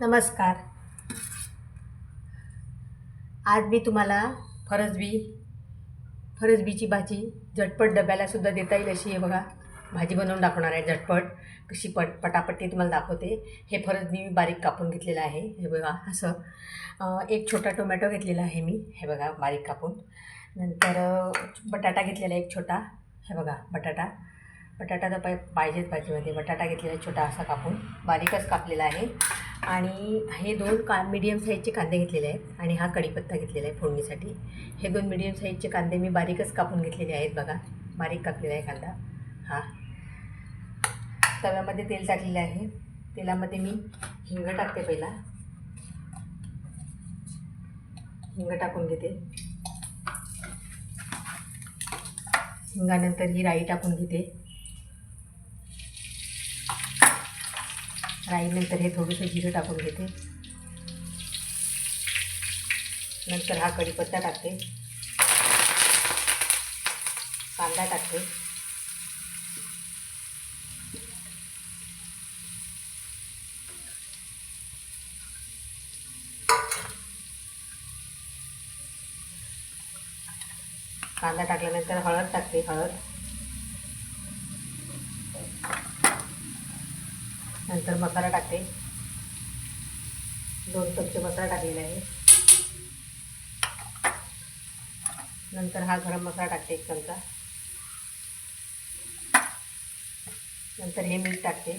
नमस्कार. आज मी तुम्हाला फरसबी फरसबीची भाजी झटपट डब्यालासुद्धा देता येईल अशी हे बघा भाजी बनवून दाखवणार आहे झटपट. कशी पट पटापट ती तुम्हाला दाखवते. हे फरसबी मी बारीक कापून घेतलेलं आहे. हे बघा असं. एक छोटा टोमॅटो घेतलेला आहे मी. हे बघा बारीक कापून. नंतर बटाटा घेतलेला एक छोटा. हे बघा बटाटा. बटाटा तर पाहिजेच भाजीमध्ये. बटाटा घेतलेला छोटा असा कापून. बारीकच कापलेला आहे. आणि हे दोन का मीडियम साईजचे कांदे घेतलेले आहेत आणि हा कढीपत्ता घेतलेला आहे फोडणीसाठी. हे दोन मीडियम साईजचे कांदे मी बारीकच कापून घेतलेले आहेत बघा. बारीक कापलेला आहे कांदा. हा. तव्यामध्ये तेल टाकलेलं आहे. तेलामध्ये मी हिंग टाकते पहिला. हिंग टाकून घेते. हिंगानंतर ही राई टाकून घेते. राईनंतर हे थोडंसं जिरं टाकून घेते. नंतर हा कढीपत्ता टाकते. कांदा टाकते. कांदा टाकल्यानंतर हळद टाकते हळद. नंतर मसाला टाकते. दोन चमचे मसाला टाकलेला आहे. नंतर हा गरम मसाला टाकते एक चमचा. नंतर हे मीठ टाकते.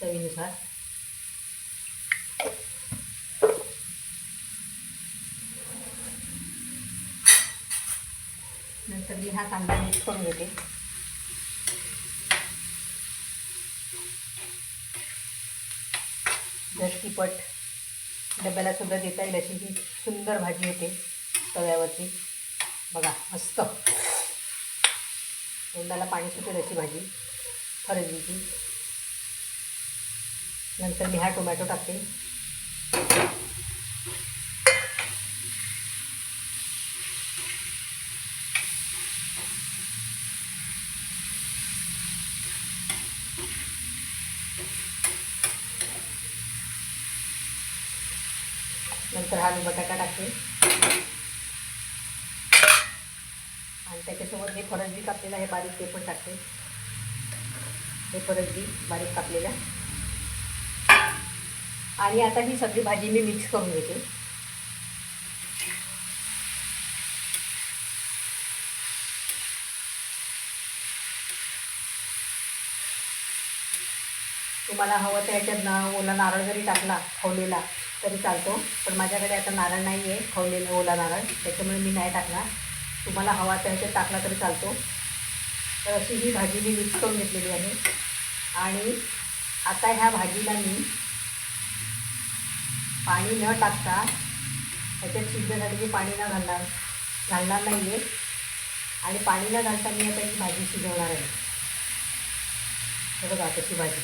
चवीनुसार. नंतर मी हा कांदा मिक्स करून घेते. झटकीपट डब्याला सुद्धा देता येईल अशी ही सुंदर भाजी होते तव्यावरची बघा मस्त. तोंडाला पाणी सुटेल अशी भाजी फरजीची. नंतर मी हा टोमॅटो टाकते. नंतर हा मी बटाटा टाकते. आणि त्याच्यासोबत हे फरसबी कापलेलं आहे बारीक ते पण टाकते. हे फरसबी बारीक कापलेलं. आणि आता ही सगळी भाजी मी मिक्स करून घेते. तुम्हाला हवं तर ह्याच्यात ना ओला नारळ जरी टाकला खवलेला तरी चालतो. पण माझ्याकडे आता नारळ नाही आहे खवलेला ओला नारळ. त्याच्यामुळे मी नाही टाकणार. तुम्हाला हवा तर ह्याच्यात टाकला तरी चालतो. तर अशी ही भाजी मी मिक्स करून घेतलेली आहे. आणि आता ह्या भाजीला मी पाणी न टाकता ह्याच्यात शिजण्यासाठी मी पाणी न घालणार घालणार नाही आहे आणि पाणी न घालता मी आता ही भाजी शिजवणार आहे. बघा त्याची भाजी.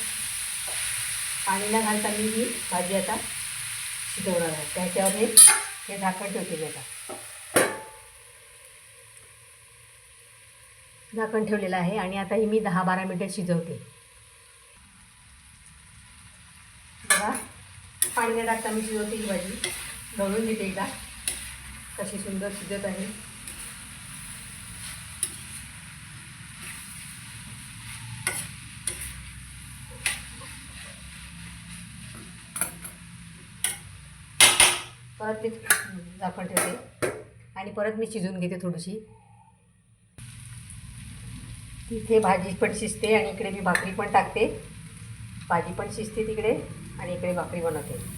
पाणी न घालता मी ही भाजी आता शिजवणार आहे. त्याच्यावर हे हे झाकण ठेवते आता झाकण ठेवलेलं आहे आणि आता ही मी दहा बारा मिनटं शिजवते. बघा पाणी न टाकता मी शिजवते ही भाजी. घालून घेते एकदा. कशी सुंदर शिजत आहे. परत ते झाकण ठेवते. आणि परत मी शिजून घेते थोडीशी. तिथे भाजी पण शिजते आणि इकडे मी भाकरी पण टाकते. भाजी पण शिजते तिकडे आणि इकडे भाकरी बनवते.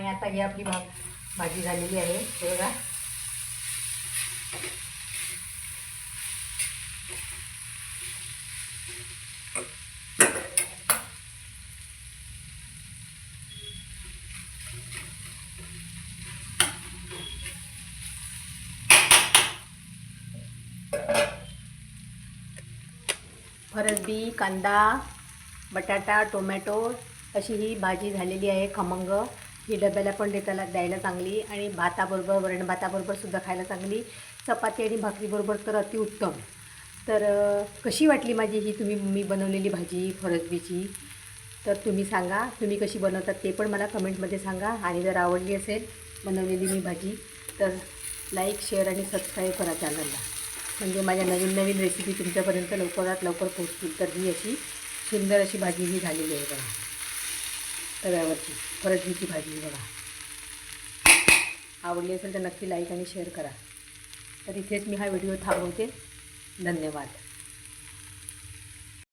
आणि आता ही आपली भा भाजी झालेली आहे. हे बघा. फरसबी कांदा बटाटा टोमॅटो अशी ही भाजी झालेली आहे खमंग. ही डब्याला पण देताला द्यायला चांगली आणि भाताबरोबर वरण भाताबरोबर सुद्धा खायला चांगली. चपाती आणि भाकरीबरोबर तर अतिउत्तम तर कशी वाटली माझी ही तुम्ही मी बनवलेली भाजी फरसबीची? तर तुम्ही सांगा. तुम्ही कशी बनवतात ते पण मला कमेंटमध्ये सांगा. आणि जर आवडली असेल बनवलेली मी भाजी तर लाईक शेअर आणि सबस्क्राईब करा चॅनलला. म्हणजे माझ्या नवीन नवीन रेसिपी तुमच्यापर्यंत लवकरात लवकर पोहोचतील. तर ही अशी सुंदर अशी भाजी ही झालेली आहे बघा. तव्यावरची फरसबीची भाजी बघा. आवडली असेल तर नक्की लाईक आणि शेअर करा. तर इथेच मी हा व्हिडिओ थांबवते. धन्यवाद.